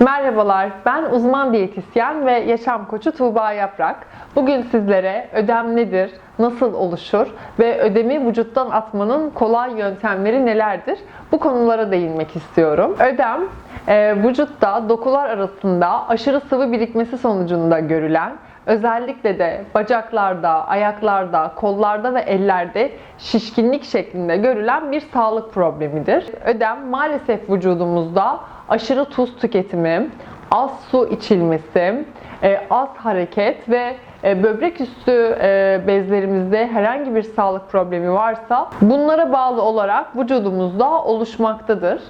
Merhabalar, ben uzman diyetisyen ve yaşam koçu Tuğba Yaprak. Bugün sizlere ödem nedir, nasıl oluşur ve ödemi vücuttan atmanın kolay yöntemleri nelerdir? Bu konulara değinmek istiyorum. Ödem, e, vücutta dokular arasında aşırı sıvı birikmesi sonucunda görülen Özellikle de bacaklarda, ayaklarda, kollarda ve ellerde şişkinlik şeklinde görülen bir sağlık problemidir. Ödem maalesef vücudumuzda aşırı tuz tüketimi, az su içilmesi, e, az hareket ve e, böbrek üstü e, bezlerimizde herhangi bir sağlık problemi varsa bunlara bağlı olarak vücudumuzda oluşmaktadır.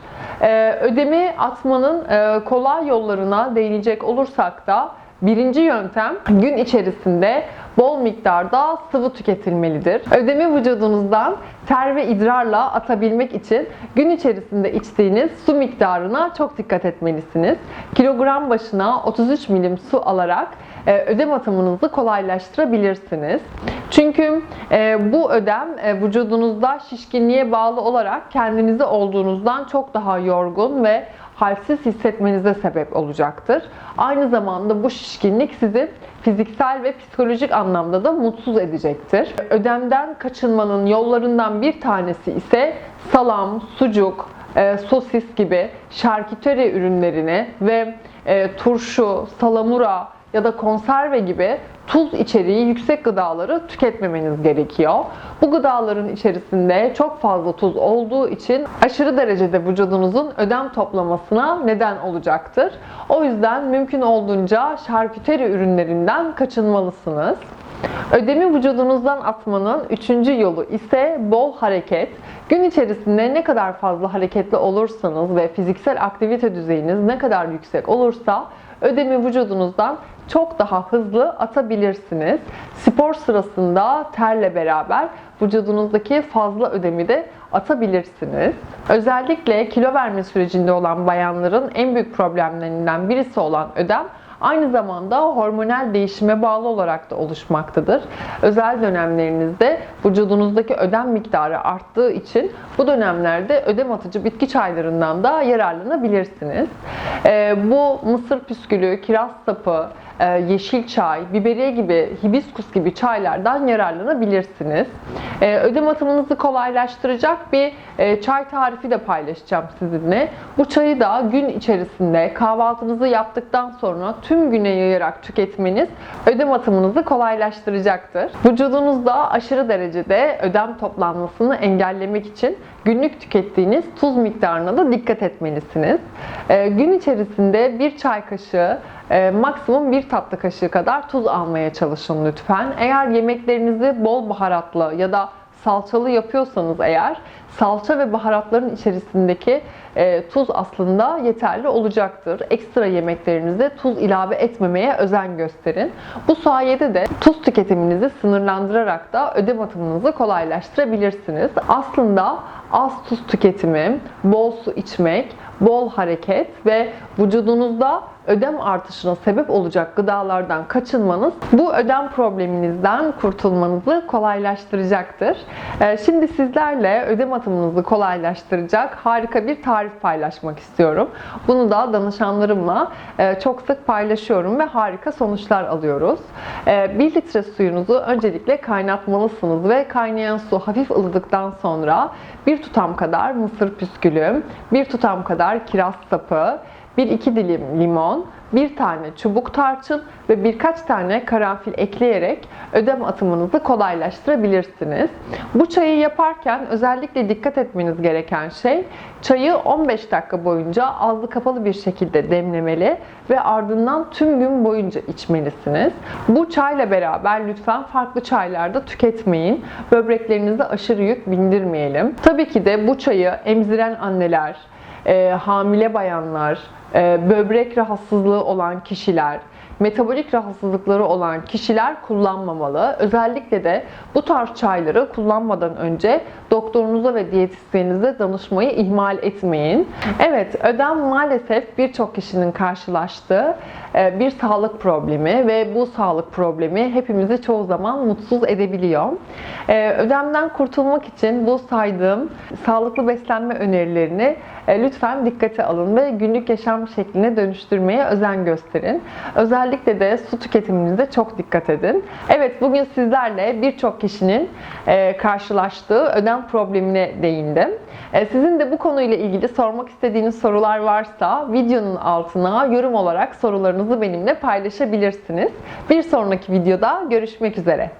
Ödemi atmanın kolay yollarına değinecek olursak da Birinci yöntem gün içerisinde bol miktarda sıvı tüketilmelidir. Ödemi vücudunuzdan ter ve idrarla atabilmek için gün içerisinde içtiğiniz su miktarına çok dikkat etmelisiniz. Kilogram başına 33 milim su alarak e, ödem atımınızı kolaylaştırabilirsiniz. Çünkü e, bu ödem e, vücudunuzda şişkinliğe bağlı olarak kendinizi olduğunuzdan çok daha yorgun ve halsiz hissetmenize sebep olacaktır. Aynı zamanda bu şişkinlik sizi fiziksel ve psikolojik anlamda da mutsuz edecektir. Ödemden kaçınmanın yollarından bir tanesi ise salam, sucuk, e, sosis gibi şarküteri ürünlerini ve e, turşu, salamura ya da konserve gibi tuz içeriği yüksek gıdaları tüketmemeniz gerekiyor. Bu gıdaların içerisinde çok fazla tuz olduğu için aşırı derecede vücudunuzun ödem toplamasına neden olacaktır. O yüzden mümkün olduğunca şarküteri ürünlerinden kaçınmalısınız. Ödemi vücudunuzdan atmanın üçüncü yolu ise bol hareket. Gün içerisinde ne kadar fazla hareketli olursanız ve fiziksel aktivite düzeyiniz ne kadar yüksek olursa ödemi vücudunuzdan çok daha hızlı atabilirsiniz. Spor sırasında terle beraber vücudunuzdaki fazla ödemi de atabilirsiniz. Özellikle kilo verme sürecinde olan bayanların en büyük problemlerinden birisi olan ödem aynı zamanda hormonal değişime bağlı olarak da oluşmaktadır. Özel dönemlerinizde vücudunuzdaki ödem miktarı arttığı için bu dönemlerde ödem atıcı bitki çaylarından da yararlanabilirsiniz. Ee, bu mısır püskülü, kiraz sapı, e, yeşil çay, biberiye gibi, hibiskus gibi çaylardan yararlanabilirsiniz. E, ödem atımınızı kolaylaştıracak bir e, çay tarifi de paylaşacağım sizinle. Bu çayı da gün içerisinde kahvaltınızı yaptıktan sonra tüm güne yayarak tüketmeniz ödem atımınızı kolaylaştıracaktır. Vücudunuzda aşırı derecede ödem toplanmasını engellemek için günlük tükettiğiniz tuz miktarına da dikkat etmelisiniz. Gün içerisinde bir çay kaşığı e, maksimum bir tatlı kaşığı kadar tuz almaya çalışın lütfen. Eğer yemeklerinizi bol baharatlı ya da salçalı yapıyorsanız eğer salça ve baharatların içerisindeki e, tuz aslında yeterli olacaktır. Ekstra yemeklerinizde tuz ilave etmemeye özen gösterin. Bu sayede de tuz tüketiminizi sınırlandırarak da ödem atımınızı kolaylaştırabilirsiniz. Aslında az tuz tüketimi, bol su içmek, bol hareket ve vücudunuzda ödem artışına sebep olacak gıdalardan kaçınmanız bu ödem probleminizden kurtulmanızı kolaylaştıracaktır. Ee, şimdi sizlerle ödem atımınızı kolaylaştıracak harika bir tarif paylaşmak istiyorum. Bunu da danışanlarımla e, çok sık paylaşıyorum ve harika sonuçlar alıyoruz. 1 ee, litre suyunuzu öncelikle kaynatmalısınız ve kaynayan su hafif ılıdıktan sonra bir tutam kadar mısır püskülü, bir tutam kadar kiraz sapı, 1-2 dilim limon, bir tane çubuk tarçın ve birkaç tane karanfil ekleyerek ödem atımınızı kolaylaştırabilirsiniz. Bu çayı yaparken özellikle dikkat etmeniz gereken şey çayı 15 dakika boyunca ağzı kapalı bir şekilde demlemeli ve ardından tüm gün boyunca içmelisiniz. Bu çayla beraber lütfen farklı çaylarda tüketmeyin. Böbreklerinize aşırı yük bindirmeyelim. Tabii ki de bu çayı emziren anneler, e, hamile bayanlar, böbrek rahatsızlığı olan kişiler, metabolik rahatsızlıkları olan kişiler kullanmamalı. Özellikle de bu tarz çayları kullanmadan önce doktorunuza ve diyetisyeninize danışmayı ihmal etmeyin. Evet, ödem maalesef birçok kişinin karşılaştığı e, bir sağlık problemi ve bu sağlık problemi hepimizi çoğu zaman mutsuz edebiliyor. E, Ödemden kurtulmak için bu saydığım sağlıklı beslenme önerilerini e, lütfen dikkate alın ve günlük yaşam şekline dönüştürmeye özen gösterin. Özellikle de su tüketiminize çok dikkat edin. Evet bugün sizlerle birçok kişinin e, karşılaştığı ödem problemine değindim. E, Sizin de bu konuyla ilgili sormak istediğiniz sorular varsa videonun altına yorum olarak sorularınızı benimle paylaşabilirsiniz. Bir sonraki videoda görüşmek üzere.